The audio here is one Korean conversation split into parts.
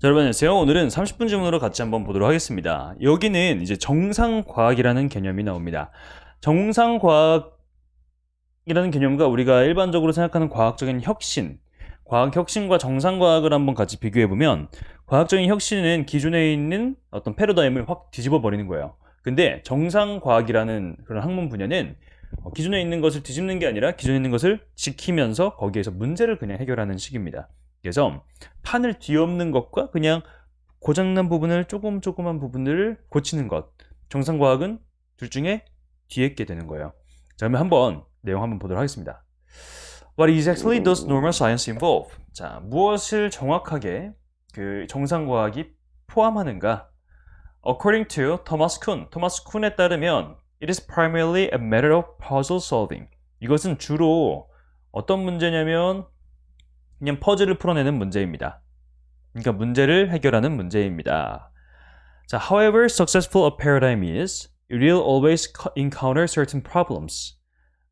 자, 여러분 안녕하세요. 오늘은 30분 질문으로 같이 한번 보도록 하겠습니다. 여기는 이제 정상과학이라는 개념이 나옵니다. 정상과학이라는 개념과 우리가 일반적으로 생각하는 과학적인 혁신, 과학 혁신과 정상과학을 한번 같이 비교해 보면 과학적인 혁신은 기존에 있는 어떤 패러다임을 확 뒤집어 버리는 거예요. 근데 정상과학이라는 그런 학문 분야는 어, 기존에 있는 것을 뒤집는 게 아니라 기존에 있는 것을 지키면서 거기에서 문제를 그냥 해결하는 식입니다. 그래서 판을 뒤엎는 것과 그냥 고장난 부분을 조금 조그만 부분들을 고치는 것. 정상과학은 둘 중에 뒤에 있게 되는 거예요. 자, 그러면 한번 내용 한번 보도록 하겠습니다. What exactly does normal science involve? 자, 무엇을 정확하게 그 정상과학이 포함하는가? According to Thomas Kuhn, 토마스 쿤에 따르면 it is primarily a matter of puzzle solving. 이것은 주로 어떤 문제냐면 그냥 퍼즐을 풀어내는 문제입니다. 그러니까 문제를 해결하는 문제입니다. 자, however successful a paradigm is, it will always co- encounter certain problems,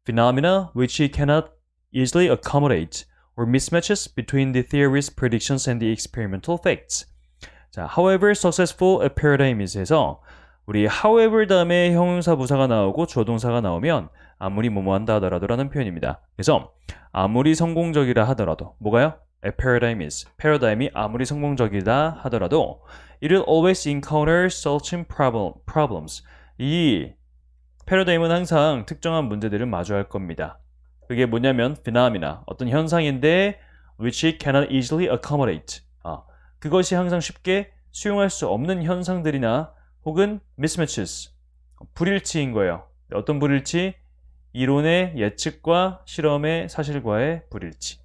phenomena which it cannot easily accommodate, or mismatches between the theory's predictions and the experimental facts. 자, however successful a paradigm is에서 우리 however 다음에 형용사 부사가 나오고 주어동사가 나오면 아무리 뭐뭐 한다 하더라도라는 표현입니다. 그래서 아무리 성공적이라 하더라도 뭐가요? A paradigm is paradigm이 아무리 성공적이다 하더라도 will always encounter certain problem, problems. 이 패러다임은 항상 특정한 문제들을 마주할 겁니다. 그게 뭐냐면 phenomena 어떤 현상인데 which it cannot easily accommodate. 아, 그것이 항상 쉽게 수용할 수 없는 현상들이나 혹은 mismatches 불일치인 거예요. 어떤 불일치? 이론의 예측과 실험의 사실과의 불일치.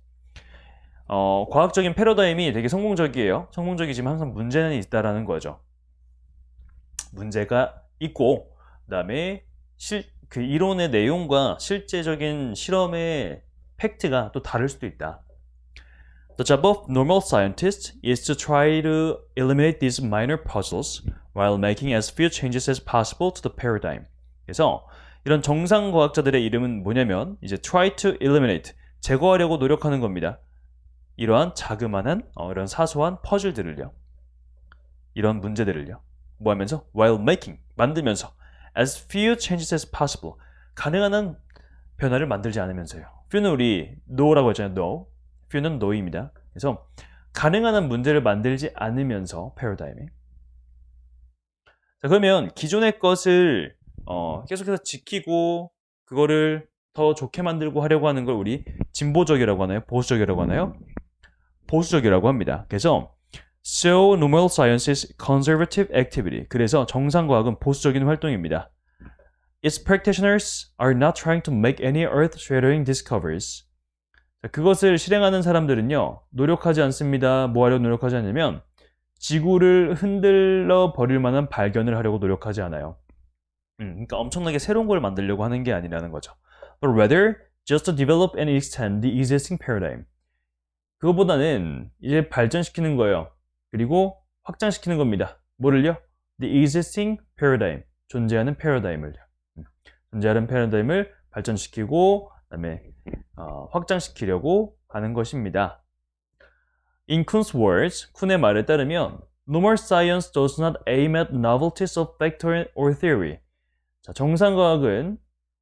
어, 과학적인 패러다임이 되게 성공적이에요. 성공적이지만 항상 문제는 있다라는 거죠. 문제가 있고, 그다음에 실, 그 이론의 내용과 실제적인 실험의 팩트가 또 다를 수도 있다. The job of normal scientists is to try to eliminate these minor puzzles while making as few changes as possible to the paradigm. 그래서 이런 정상 과학자들의 이름은 뭐냐면 이제 try to eliminate 제거하려고 노력하는 겁니다. 이러한 자그마한 어, 이런 사소한 퍼즐들을요. 이런 문제들을요. 뭐 하면서 while making 만들면서 as few changes as possible 가능한 한 변화를 만들지 않으면서요. few는 우리 no라고 했잖아요. no. few는 no입니다. 그래서 가능한 한 문제를 만들지 않으면서 패러다임이 자 그러면 기존의 것을 어, 계속해서 지키고 그거를 더 좋게 만들고 하려고 하는 걸 우리 진보적이라고 하나요? 보수적이라고 하나요? 보수적이라고 합니다. 그래서 So normal science is conservative activity. 그래서 정상과학은 보수적인 활동입니다. Its practitioners are not trying to make any earth-shattering discoveries. 자, 그것을 실행하는 사람들은요, 노력하지 않습니다. 뭐 하려고 노력하지 않냐면, 지구를 흔들러 버릴 만한 발견을 하려고 노력하지 않아요. 음, 그러니까 엄청나게 새로운 걸 만들려고 하는 게 아니라는 거죠. But rather, just to develop and extend the existing paradigm. 그거보다는 이제 발전시키는 거예요. 그리고 확장시키는 겁니다. 뭐를요? The existing paradigm. 존재하는 패러다임을요. 음, 존재하는 패러다임을 발전시키고, 그다음에 어, 확장시키려고 하는 것입니다. In Kuhn's words, 쿤의 말에 따르면 Normal science does not aim at novelties of fact or theory. 자, 정상과학은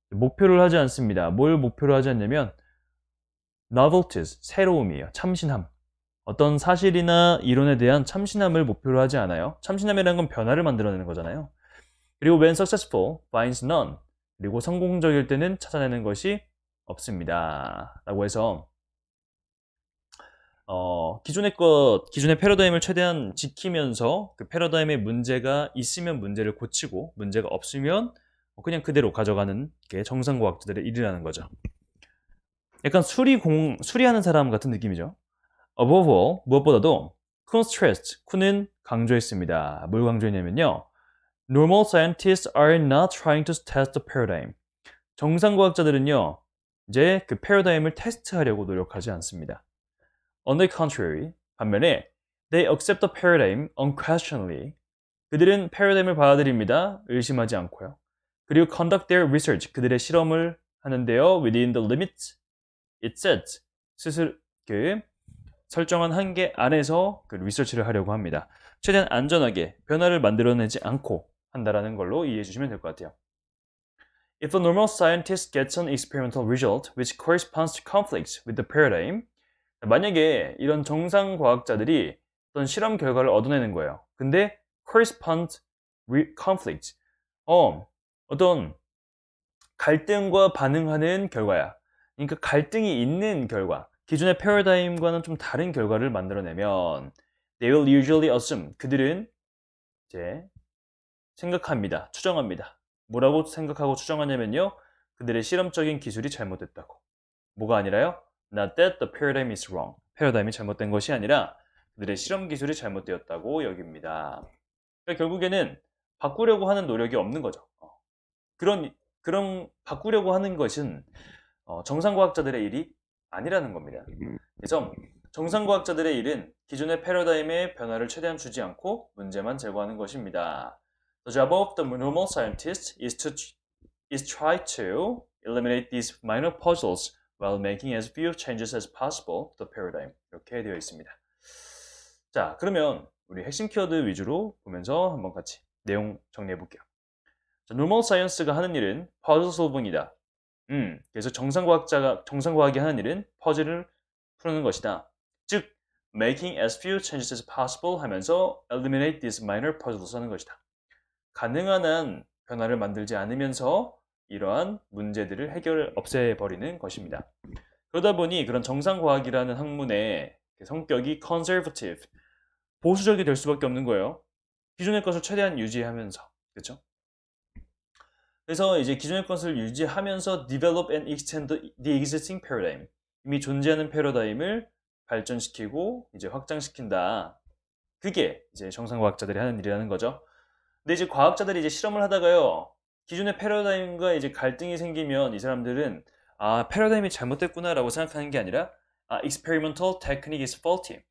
목표를 하지 않습니다. 뭘 목표로 하지 않냐면 novelties, 새로움이에요. 참신함. 어떤 사실이나 이론에 대한 참신함을 목표로 하지 않아요. 참신함이라는 건 변화를 만들어내는 거잖아요. 그리고 when successful, finds none. 그리고 성공적일 때는 찾아내는 것이 없습니다. 라고 해서 어, 기존의 것, 기존의 패러다임을 최대한 지키면서 그 패러다임에 문제가 있으면 문제를 고치고 문제가 없으면 그냥 그대로 가져가는 게 정상과학자들의 일이라는 거죠. 약간 수리 공, 수리하는 사람 같은 느낌이죠. Above all, 무엇보다도 쿤 stressed, 쿤은 강조했습니다. 뭘 강조했냐면요. Normal scientists are not trying to test the paradigm. 정상 과학자들은요, 이제 그 패러다임을 테스트하려고 노력하지 않습니다. On the contrary, 반면에 they accept the paradigm unquestionably. 그들은 패러다임을 받아들입니다. 의심하지 않고요. 그리고 conduct their research. 그들의 실험을 하는데요. within the limits it sets. 스스로 그 설정한 한계 안에서 그 리서치를 하려고 합니다. 최대한 안전하게 변화를 만들어내지 않고 한다라는 걸로 이해해 주시면 될 것 같아요. If a normal scientist gets an experimental result which corresponds to conflicts with the paradigm, 만약에 이런 정상 과학자들이 어떤 실험 결과를 얻어내는 거예요. 근데 correspond conflict, 어, 어떤 갈등과 반응하는 결과야. 그러니까 갈등이 있는 결과, 기존의 패러다임과는 좀 다른 결과를 만들어내면 they will usually assume 그들은 이제 생각합니다. 추정합니다. 뭐라고 생각하고 추정하냐면요. 그들의 실험적인 기술이 잘못됐다고. 뭐가 아니라요? Not that the paradigm is wrong. 패러다임이 잘못된 것이 아니라 그들의 실험 기술이 잘못되었다고 여깁니다. 그러니까 결국에는 바꾸려고 하는 노력이 없는 거죠. 어. 그런 그런 바꾸려고 하는 것은 어, 정상과학자들의 일이 아니라는 겁니다. 그래서 정상과학자들의 일은 기존의 패러다임의 변화를 최대한 주지 않고 문제만 제거하는 것입니다. The job of the normal scientist is to is try to eliminate these minor puzzles while making as few changes as possible to the paradigm. 이렇게 되어 있습니다. 자, 그러면 우리 핵심 키워드 위주로 보면서 한번 같이 내용 정리해 볼게요. 자, normal science가 하는 일은 puzzle solving이다. 음, 그래서 정상 과학자가 정상 과학이 하는 일은 퍼즐을 푸는 것이다. 즉, making as few changes as possible 하면서 eliminate these minor puzzles 하는 것이다. 가능한 한 변화를 만들지 않으면서 이러한 문제들을 해결 없애버리는 것입니다. 그러다 보니 그런 정상 과학이라는 학문의 성격이 conservative, 보수적이 될 수밖에 없는 거예요. 기존의 것을 최대한 유지하면서, 그렇죠? 그래서 이제 기존의 것을 유지하면서 develop and extend the existing paradigm, 이미 존재하는 패러다임을 발전시키고 이제 확장시킨다. 그게 이제 정상과학자들이 하는 일이라는 거죠. 근데 이제 과학자들이 이제 실험을 하다가요. 기존의 패러다임과 이제 갈등이 생기면 이 사람들은 아, 패러다임이 잘못됐구나라고 생각하는 게 아니라 아, experimental technique is faulty.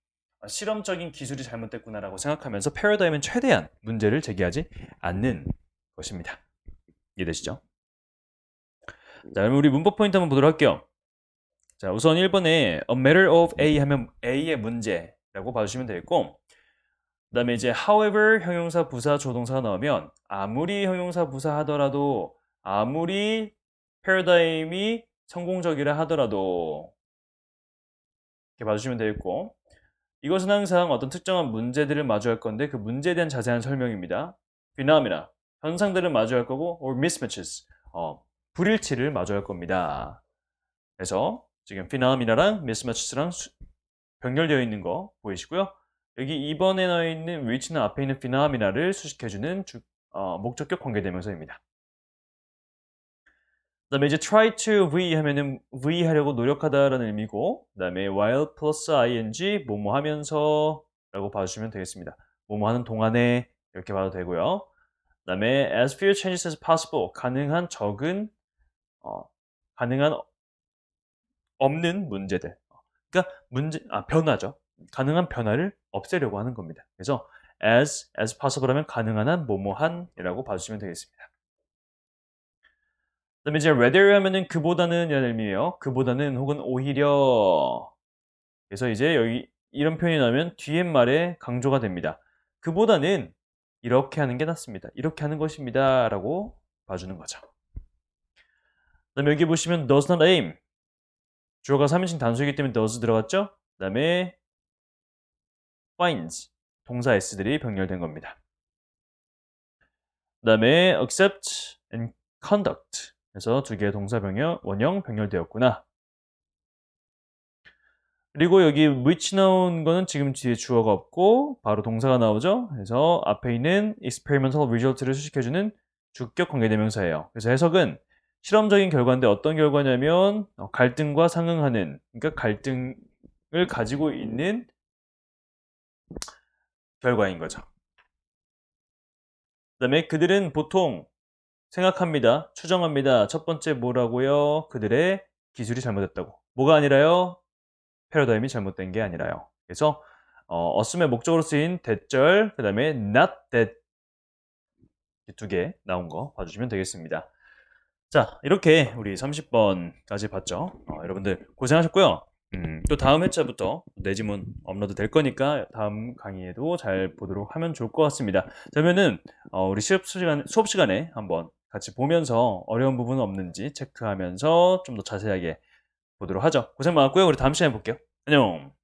아, 실험적인 기술이 잘못됐구나라고 생각하면서 패러다임은 최대한 문제를 제기하지 않는 것입니다. 이해되시죠? 자, 그럼 우리 문법 포인트 한번 보도록 할게요. 자, 우선 1번에 a matter of A 하면 A의 문제라고 봐주시면 되겠고 그 다음에 이제 however 형용사 부사 조동사가 나오면 아무리 형용사 부사 하더라도 아무리 패러다임이 성공적이라 하더라도 이렇게 봐주시면 되겠고 이것은 항상 어떤 특정한 문제들을 마주할 건데 그 문제에 대한 자세한 설명입니다. phenomena 현상들을 마주할 거고 or mismatches 어, 불일치를 마주할 겁니다. 그래서 지금 phenomena랑 mismatches랑 수- 병렬되어 있는 거 보이시고요. 여기 2번에 나와 있는 which는 앞에 있는 phenomena를 수식해주는 주- 어, 목적격 관계대명사입니다. 그 다음에 이제 try to v 하면은 v 하려고 노력하다라는 의미고 그 다음에 while plus ing 뭐뭐 하면서 라고 봐주시면 되겠습니다. 뭐뭐 하는 동안에 이렇게 봐도 되고요. 그 다음에 as few changes as possible 가능한 적은 어, 가능한 없는 문제들 그러니까 문제 아 변화죠. 가능한 변화를 없애려고 하는 겁니다. 그래서 as as possible 하면 가능한 한 뭐뭐한이라고 봐주시면 되겠습니다. 그 다음에 이제 rather 하면은 그보다는 이라는 의미예요. 그보다는 혹은 오히려 그래서 이제 여기 이런 표현이 나오면 뒤에 말에 강조가 됩니다. 그보다는 이렇게 하는 게 낫습니다. 이렇게 하는 것입니다 라고 봐주는 거죠. 그 다음에 여기 보시면 does not aim 주어가 3인칭 단수이기 때문에 does 들어갔죠? 그 다음에 finds 동사 s들이 병렬된 겁니다. 그 다음에 accept and conduct 그래서 두 개의 동사 병렬 원형 병렬되었구나. 그리고 여기 which 나온 거는 지금 뒤에 주어가 없고 바로 동사가 나오죠. 그래서 앞에 있는 experimental result를 수식해주는 주격 관계대명사예요. 그래서 해석은 실험적인 결과인데 어떤 결과냐면 어, 갈등과 상응하는 그러니까 갈등을 가지고 있는 결과인 거죠. 그 다음에 그들은 보통 생각합니다. 추정합니다. 첫 번째 뭐라고요? 그들의 기술이 잘못됐다고. 뭐가 아니라요? 패러다임이 잘못된 게 아니라요. 그래서 어, assume의 목적으로 쓰인 대절, 그 다음에 not that 두 개 나온 거 봐주시면 되겠습니다. 자, 이렇게 우리 30번까지 봤죠. 어, 여러분들 고생하셨고요. 음, 또 다음 회차부터 내지문 업로드 될 거니까 다음 강의에도 잘 보도록 하면 좋을 것 같습니다. 그러면은 어, 우리 수업 시간 수업 시간에 한번 같이 보면서 어려운 부분 없는지 체크하면서 좀 더 자세하게 보도록 하죠. 고생 많았고요. 우리 다음 시간에 볼게요. 안녕.